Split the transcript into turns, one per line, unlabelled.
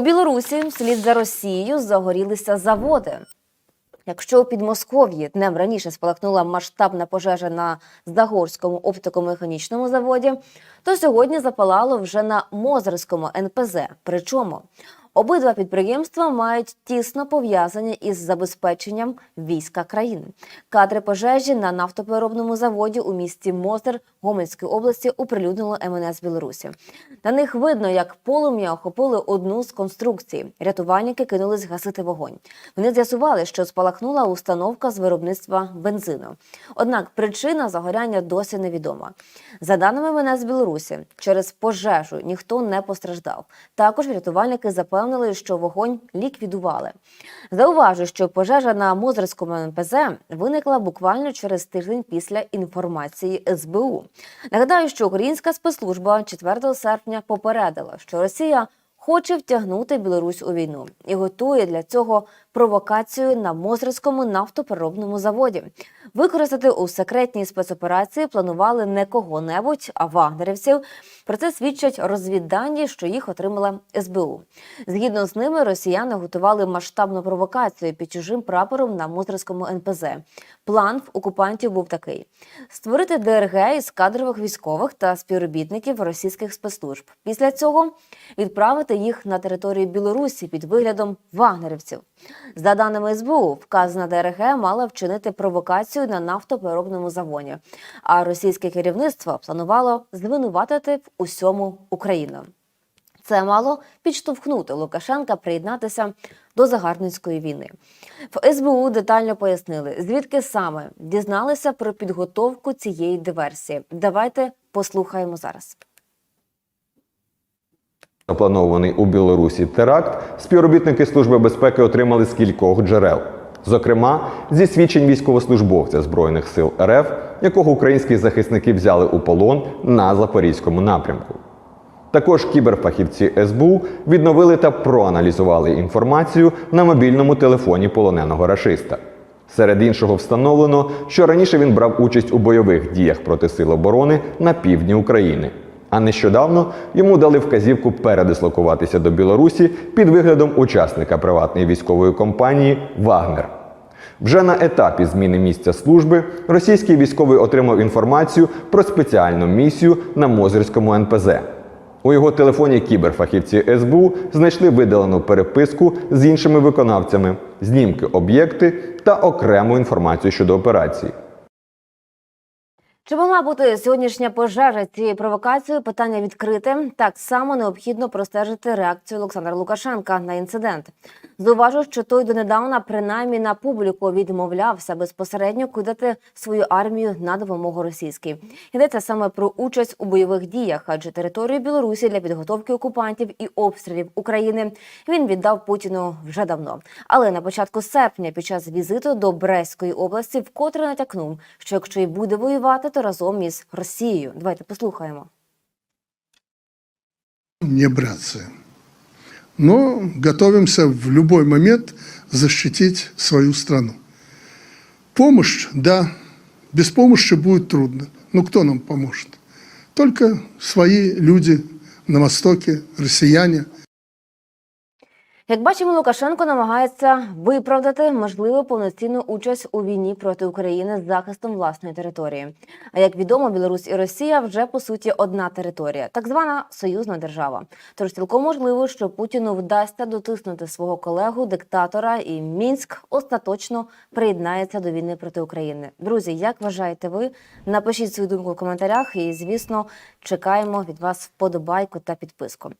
У Білорусі вслід за Росією загорілися заводи. Якщо у Підмосков'ї днем раніше спалахнула масштабна пожежа на Здагорському оптико-механічному заводі, то сьогодні запалало вже на Мозерському НПЗ. Причому обидва підприємства мають тісно пов'язані із забезпеченням війська країн. Кадри пожежі на нафтопереробному заводі у місті Мозер Гомельської області оприлюднило МНС Білорусі. На них видно, як полум'я охопили одну з конструкцій. Рятувальники кинулись гасити вогонь. Вони з'ясували, що спалахнула установка з виробництва бензину. Однак причина загоряння досі невідома. За даними МНС Білорусі, через пожежу ніхто не постраждав. Також рятувальники запевнили, що вогонь ліквідували. Зауважу, що пожежа на Мозерському НПЗ виникла буквально через тиждень після інформації СБУ. Нагадаю, що українська спецслужба 4 серпня попередила, що Росія хоче втягнути Білорусь у війну і готує для цього провокацію на Мозерському нафтопереробному заводі. Використати у секретній спецоперації планували не кого-небудь, а вагнерівців. Про це свідчать розвіддані, що їх отримала СБУ. Згідно з ними, росіяни готували масштабну провокацію під чужим прапором на Мозерському НПЗ. План в окупантів був такий: створити ДРГ із кадрових військових та співробітників російських спецслужб. Після цього відправити їх на територію Білорусі під виглядом вагнерівців. За даними СБУ, вказана ДРГ мала вчинити провокацію на нафтопереробному заводі, а російське керівництво планувало звинуватити в усьому Україну. Це мало підштовхнути Лукашенка приєднатися до загарбницької війни. В СБУ детально пояснили, звідки саме дізналися про підготовку цієї диверсії. Давайте послухаємо зараз.
Запланований у Білорусі теракт співробітники Служби безпеки отримали з кількох джерел. Зокрема, зі свідчень військовослужбовця Збройних сил РФ, якого українські захисники взяли у полон на Запорізькому напрямку. Також кіберфахівці СБУ відновили та проаналізували інформацію на мобільному телефоні полоненого рашиста. Серед іншого встановлено, що раніше він брав участь у бойових діях проти сил оборони на півдні України. А нещодавно йому дали вказівку передислокуватися до Білорусі під виглядом учасника приватної військової компанії Вагнер. Вже на етапі зміни місця служби російський військовий отримав інформацію про спеціальну місію на Мозерському НПЗ. У його телефоні кіберфахівці СБУ знайшли видалену переписку з іншими виконавцями, знімки об'єкти та окрему інформацію щодо операції.
Чи могла бути сьогоднішня пожежа цією провокацією? Питання відкрите. Так само необхідно простежити реакцію Олександра Лукашенка на інцидент. Зауважу, що той донедавна принаймні на публіку відмовлявся безпосередньо кидати свою армію на допомогу російській. Йдеться саме про участь у бойових діях, адже територію Білорусі для підготовки окупантів і обстрілів України він віддав Путіну вже давно. Але на початку серпня, під час візиту до Брестської області, вкотре натякнув, що якщо й буде воювати, то разом із Росією. Давайте послухаємо.
не браться. Но готовимся в любой момент защитить свою страну. Помощь, да, без помощи будет трудно. Но кто нам поможет? Только свои люди на Востоке, россияне –
Як бачимо, Лукашенко намагається виправдати можливу повноцінну участь у війні проти України з захистом власної території. А як відомо, Білорусь і Росія вже по суті одна територія, так звана союзна держава. Тож цілком можливо, що Путіну вдасться дотиснути свого колегу диктатора, і Мінськ остаточно приєднається до війни проти України. Друзі, як вважаєте ви? Напишіть свою думку в коментарях, і звісно, чекаємо від вас вподобайку та підписку.